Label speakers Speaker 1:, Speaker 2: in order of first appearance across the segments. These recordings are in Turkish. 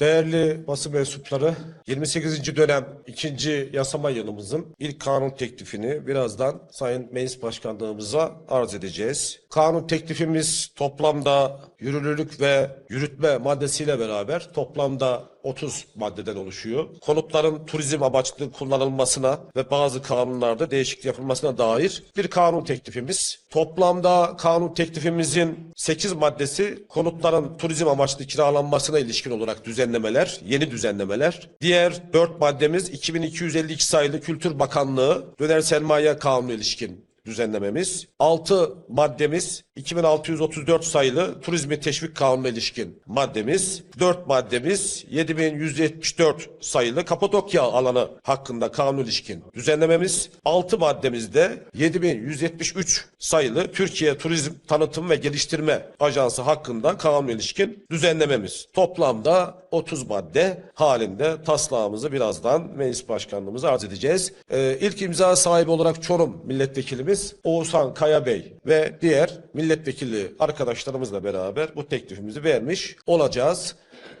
Speaker 1: Değerli basın mensupları, 28. dönem 2. yasama yılımızın ilk kanun teklifini birazdan Sayın Meclis Başkanlığımıza arz edeceğiz. Kanun teklifimiz toplamda yürürlülük ve yürütme maddesiyle beraber toplamda 30 maddeden oluşuyor. Konutların turizm amaçlı kullanılmasına ve bazı kanunlarda değişiklik yapılmasına dair bir kanun teklifimiz. Toplamda kanun teklifimizin 8 maddesi konutların turizm amaçlı kiralanmasına ilişkin olarak düzenlemeler, yeni düzenlemeler. Diğer 4 maddemiz 2252 sayılı Kültür Bakanlığı Döner Sermaye Kanunu ilişkin düzenlememiz. 6 maddemiz 2634 sayılı Turizmi Teşvik Kanunu'na ilişkin maddemiz. 4 maddemiz 7174 sayılı Kapadokya alanı hakkında kanun ilişkin düzenlememiz. 6 maddemizde 7173 sayılı Türkiye Turizm Tanıtım ve Geliştirme Ajansı hakkında kanun ilişkin düzenlememiz. Toplamda 30 madde halinde taslağımızı birazdan meclis başkanlığımıza arz edeceğiz. Ee, ilk imza sahibi olarak Çorum milletvekilimiz Oğuzhan Kaya Bey ve diğer milletvekili arkadaşlarımızla beraber bu teklifimizi vermiş olacağız.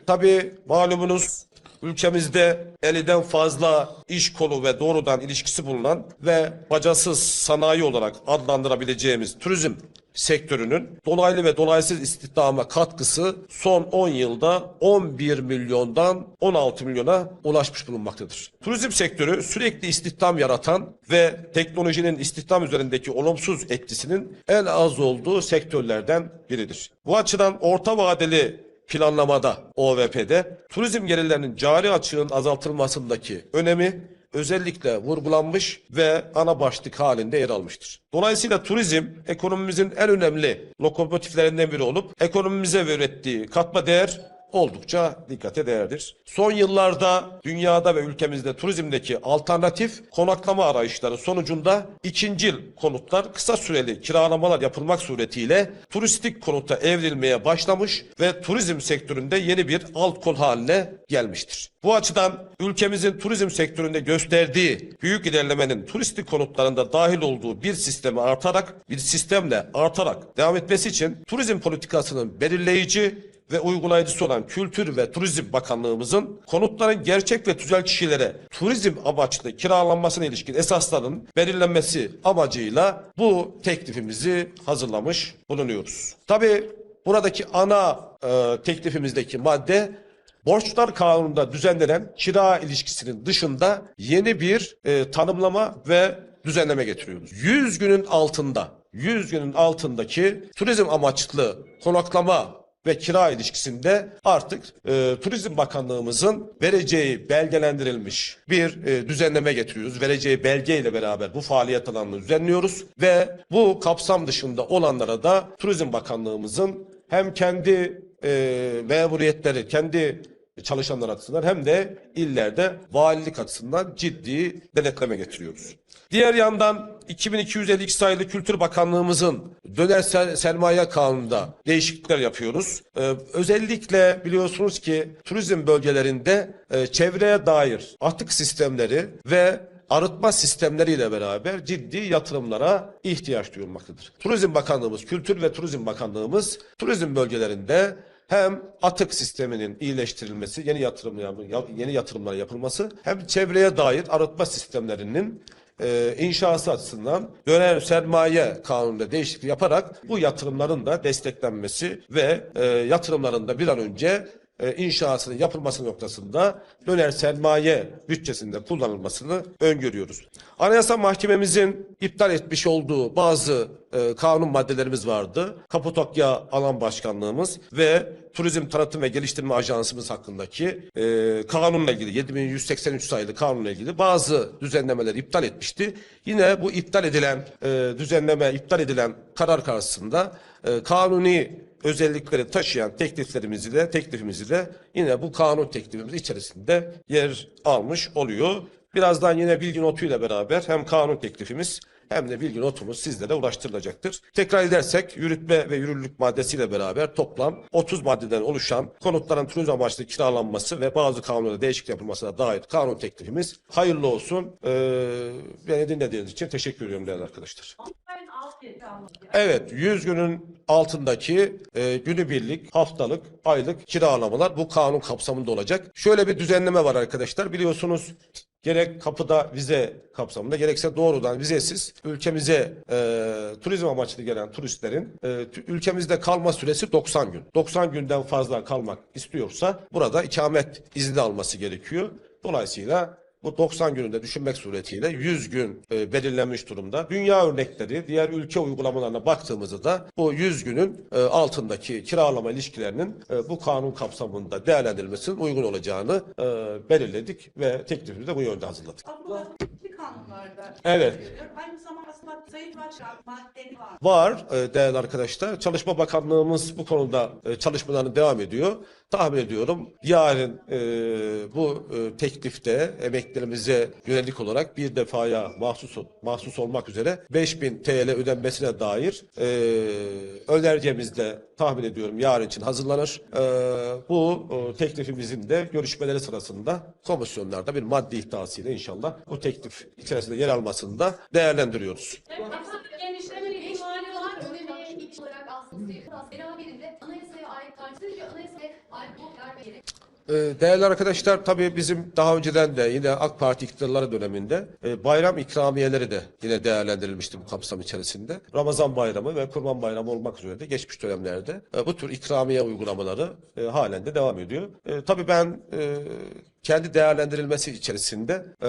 Speaker 1: Tabii malumunuz ülkemizde 50'den fazla iş kolu ve doğrudan ilişkisi bulunan ve bacasız sanayi olarak adlandırabileceğimiz turizm sektörünün dolaylı ve dolaysız istihdama katkısı son 10 yılda 11 milyondan 16 milyona ulaşmış bulunmaktadır. Turizm sektörü sürekli istihdam yaratan ve teknolojinin istihdam üzerindeki olumsuz etkisinin en az olduğu sektörlerden biridir. Bu açıdan orta vadeli planlamada OVP'de turizm gelirlerinin cari açığın azaltılmasındaki önemi özellikle vurgulanmış ve ana başlık halinde yer almıştır. Dolayısıyla turizm ekonomimizin en önemli lokomotiflerinden biri olup ekonomimize ürettiği katma değer oldukça dikkate değerdir. Son yıllarda dünyada ve ülkemizde turizmdeki alternatif konaklama arayışları sonucunda ikincil konutlar kısa süreli kiralamalar yapılmak suretiyle turistik konuta evrilmeye başlamış ve turizm sektöründe yeni bir alt kol haline gelmiştir. Bu açıdan ülkemizin turizm sektöründe gösterdiği büyük ilerlemenin turistik konutlarında dahil olduğu bir sisteme artarak bir sistemle artarak devam etmesi için turizm politikasının belirleyici ve uygulayıcısı olan Kültür ve Turizm Bakanlığımızın konutların gerçek ve tüzel kişilere turizm amaçlı kiralanmasına ilişkin esasların belirlenmesi amacıyla bu teklifimizi hazırlamış bulunuyoruz. Tabii buradaki ana e, teklifimizdeki madde Borçlar Kanunu'nda düzenlenen kira ilişkisinin dışında yeni bir e, tanımlama ve düzenleme getiriyoruz. 100 günün altında, 100 günün altındaki turizm amaçlı konaklama ve kira ilişkisinde artık e, Turizm Bakanlığımızın vereceği belgelendirilmiş bir e, düzenleme getiriyoruz. Vereceği belge ile beraber bu faaliyet alanını düzenliyoruz ve bu kapsam dışında olanlara da Turizm Bakanlığımızın hem kendi e, memuriyetleri, kendi çalışanlar açısından hem de illerde valilik açısından ciddi denetleme getiriyoruz. Diğer yandan 2252 sayılı Kültür Bakanlığımızın döner ser- sermaye kanununda değişiklikler yapıyoruz. Ee, özellikle biliyorsunuz ki turizm bölgelerinde e, çevreye dair atık sistemleri ve arıtma sistemleriyle beraber ciddi yatırımlara ihtiyaç duyulmaktadır. Turizm Bakanlığımız, Kültür ve Turizm Bakanlığımız turizm bölgelerinde hem atık sisteminin iyileştirilmesi, yeni yatırımlar yeni yatırımlar yapılması hem çevreye dair arıtma sistemlerinin e, inşası açısından döner sermaye kanununda değişiklik yaparak bu yatırımların da desteklenmesi ve e, yatırımların da bir an önce e, inşasının yapılması noktasında döner sermaye bütçesinde kullanılmasını öngörüyoruz. Anayasa Mahkememizin iptal etmiş olduğu bazı e, kanun maddelerimiz vardı. Kapadokya Alan Başkanlığımız ve Turizm Tanıtım ve Geliştirme Ajansımız hakkındaki e, kanunla ilgili 7183 sayılı kanunla ilgili bazı düzenlemeleri iptal etmişti. Yine bu iptal edilen e, düzenleme, iptal edilen karar karşısında e, kanuni özellikleri taşıyan tekliflerimizi de teklifimizi de yine bu kanun teklifimiz içerisinde yer almış oluyor. Birazdan yine bilgi notuyla beraber hem kanun teklifimiz hem de bilgi notumuz sizlere ulaştırılacaktır. Tekrar edersek yürütme ve yürürlülük maddesiyle beraber toplam 30 maddeden oluşan konutların turizm amaçlı kiralanması ve bazı kanunlara değişiklik yapılmasına dair kanun teklifimiz hayırlı olsun. Ee, beni dinlediğiniz için teşekkür ediyorum değerli arkadaşlar. Evet 100 günün altındaki e, günübirlik, haftalık, aylık kiralamalar bu kanun kapsamında olacak. Şöyle bir düzenleme var arkadaşlar biliyorsunuz gerek kapıda vize kapsamında gerekse doğrudan vizesiz ülkemize e, turizm amaçlı gelen turistlerin e, ülkemizde kalma süresi 90 gün. 90 günden fazla kalmak istiyorsa burada ikamet izni alması gerekiyor. Dolayısıyla bu 90 gününde düşünmek suretiyle 100 gün e, belirlenmiş durumda. Dünya örnekleri, diğer ülke uygulamalarına baktığımızda da bu 100 günün e, altındaki kiralama ilişkilerinin e, bu kanun kapsamında değerlendirilmesinin uygun olacağını e, belirledik ve teklifimizi de bu yönde hazırladık.
Speaker 2: Kanunlarda.
Speaker 1: Evet.
Speaker 2: Aynı zamanda aslında Sayın Başkan maddeleri var.
Speaker 1: Var e, değerli arkadaşlar. Çalışma Bakanlığımız bu konuda e, çalışmalarını devam ediyor. Tahmin ediyorum yarın e, bu e, teklifte emeklerimize yönelik olarak bir defaya mahsus mahsus olmak üzere 5000 TL ödenmesine dair e, önergemiz de tahmin ediyorum yarın için hazırlanır. E, bu e, teklifimizin de görüşmeleri sırasında komisyonlarda bir maddi ihtasıyla inşallah bu teklif içerisinde yer almasını da değerlendiriyoruz.
Speaker 3: Aslında genişleme bir ihmali var. Önemli ilk olarak aslında beraberinde anayasaya ait tartışılır ve anayasaya ait bu verme gerek.
Speaker 1: Ee, Değerli arkadaşlar tabii bizim daha önceden de yine AK Parti iktidarları döneminde e, bayram ikramiyeleri de yine değerlendirilmişti bu kapsam içerisinde. Ramazan bayramı ve Kurban bayramı olmak üzere de geçmiş dönemlerde e, bu tür ikramiye uygulamaları e, halen de devam ediyor. Tabii ben kendi değerlendirilmesi içerisinde e,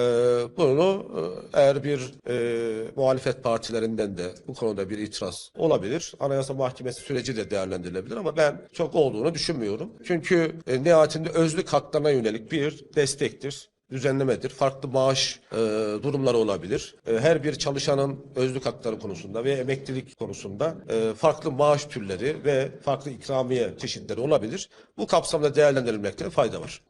Speaker 1: bunu e, eğer bir e, muhalefet partilerinden de bu konuda bir itiraz olabilir. Anayasa Mahkemesi süreci de değerlendirilebilir ama ben çok olduğunu düşünmüyorum. Çünkü e, nihayetinde özlük haklarına yönelik bir destektir düzenlemedir. Farklı maaş e, durumları olabilir. E, her bir çalışanın özlük hakları konusunda ve emeklilik konusunda e, farklı maaş türleri ve farklı ikramiye çeşitleri olabilir. Bu kapsamda değerlendirilmekte fayda var.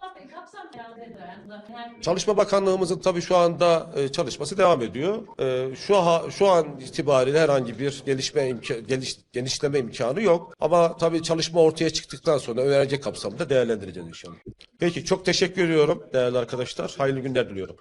Speaker 1: Çalışma Bakanlığımızın tabii şu anda e, çalışması devam ediyor. E, şu şu an itibariyle herhangi bir gelişme imka, geliş, genişleme imkanı yok. Ama tabii çalışma ortaya çıktıktan sonra önerge kapsamında değerlendireceğiz inşallah. Peki çok teşekkür ediyorum değerli arkadaşlar. Hayırlı günler diliyorum.